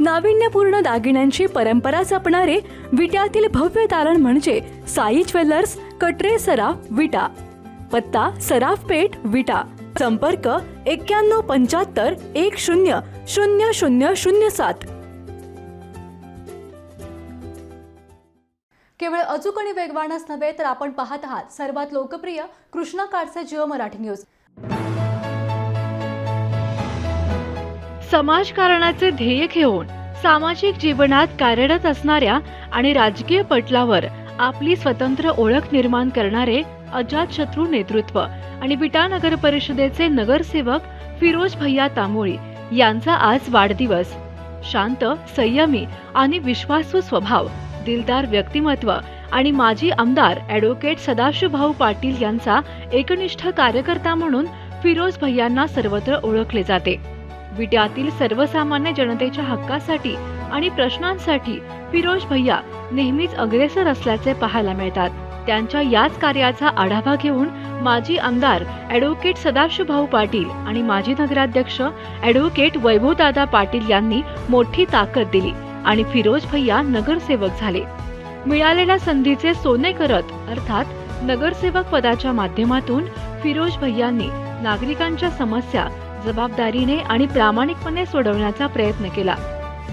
नाविन्यपूर्ण दागिन्यांची परंपरा जपणारे विट्यातील भव्य तारण म्हणजे साई ज्वेलर्स कटरे सराफ विटा. पत्ता सराफ पेठ विटा. संपर्क एक्क्याण्णव पंच्याहत्तर एक शून्य शून्य शून्य शून्य सात. केवळ अचूक आणि वेगवानच नव्हे तर आपण पाहत आहात सर्वात लोकप्रिय कृष्णा काळचे जिओ मराठी न्यूज. समाजकारणाचे ध्येय घेऊन सामाजिक जीवनात कार्यरत असणाऱ्या आणि राजकीय पटलावर आपली स्वतंत्र ओळख निर्माण करणारे अजातशत्रू नेतृत्व आणि विटा नगर परिषदेचे नगरसेवक फिरोज भैया तांबोळी यांचा आज वाढदिवस. शांत संयमी आणि विश्वासू स्वभाव दिलदार व्यक्तिमत्व आणि माजी आमदार ॲडव्होकेट सदाशिवभाऊ पाटील यांचा एकनिष्ठ कार्यकर्ता म्हणून फिरोज भैयांना सर्वत्र ओळखले जाते. विट्यातील सर्वसामान्य जनतेच्या हक्कासाठी आणि प्रश्नांसाठी फिरोज भैया नेहमीच अग्रेसर असल्याचे पाहायला मिळतात. त्यांच्या याच कार्याचा आढावा घेऊन माजी आमदार ॲडव्होकेट सदाशिवभाऊ पाटील आणि माजी नगराध्यक्ष ॲडव्होकेट वैभवदादा पाटील यांनी मोठी ताकद दिली आणि फिरोज भैया नगरसेवक झाले. मिळालेल्या संधीचे सोने करत अर्थात नगरसेवक पदाच्या माध्यमातून फिरोज भैयांनी नागरिकांच्या समस्या जबाबदारीने आणि प्रामाणिकपणे सोडवण्याचा प्रयत्न केला.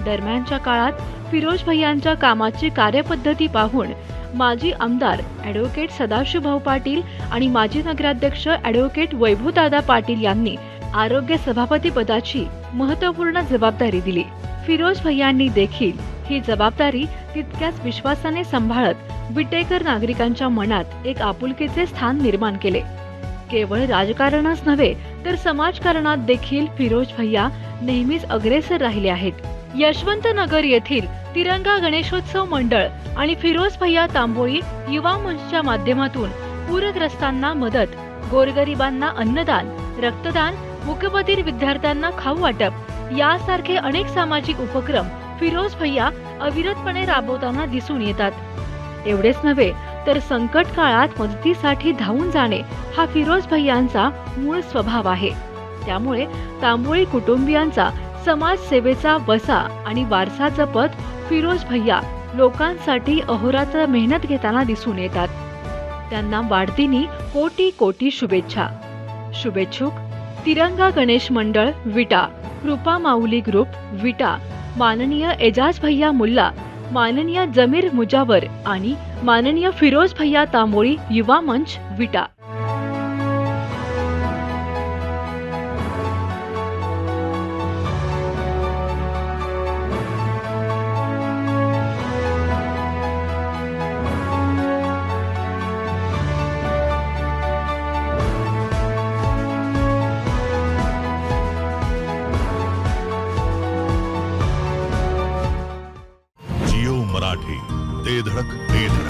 दरम्यानच्या काळात फिरोज भैयांच्या कामाची कार्यपद्धती पाहून माजी आमदार ॲडव्होकेट सदाशिवभाऊ पाटील आणि माजी नगराध्यक्ष ॲडव्होकेट वैभवदादा पाटील यांनी आरोग्य सभापती पदाची महत्त्वपूर्ण जबाबदारी दिली. फिरोज भैयांनी देखील ही जबाबदारी तितक्याच विश्वासाने सांभाळत विटेकर नागरिकांच्या मनात एक आपुलकीचे स्थान निर्माण केले. केवळ राजकारणच नव्हे तर समाजकारणात देखील फिरोज भैया नेहमीच अग्रेसर राहिले आहेत. यशवंत नगर येथील तिरंगा गणेशोत्सव मंडळ आणि फिरोज भैया तांबोळी युवा मंचच्या माध्यमातून पूरग्रस्तांना मदत गोरगरिबांना अन्नदान रक्तदान मुकबधीर विद्यार्थ्यांना खाऊ वाटप यासारखे अनेक सामाजिक उपक्रम फिरोज भैया अविरतपणे राबवताना दिसून येतात. एवढेच नव्हे तर संकट काळात मदतीसाठी धावून जाणे हा फिरोज भैयांचा मूळ स्वभाव आहे. त्यामुळे तांबोळी कुटुंबियांचा समाजसेवेचा वसा आणि वारसा जपत फिरोज भैया लोकांसाठी अहोरात्र मेहनत घेताना दिसून येतात. त्यांना वाढदिनी कोटी कोटी शुभेच्छा. शुभेच्छुक तिरंगा गणेश मंडळ विटा कृपा माऊली ग्रुप विटा माननीय एजाज भैया मुल्ला माननीय जमीर मुजावर आणि माननीय फिरोज भैया तांबोळी युवा मंच विटा. मराठी. ते धडक ते धडक.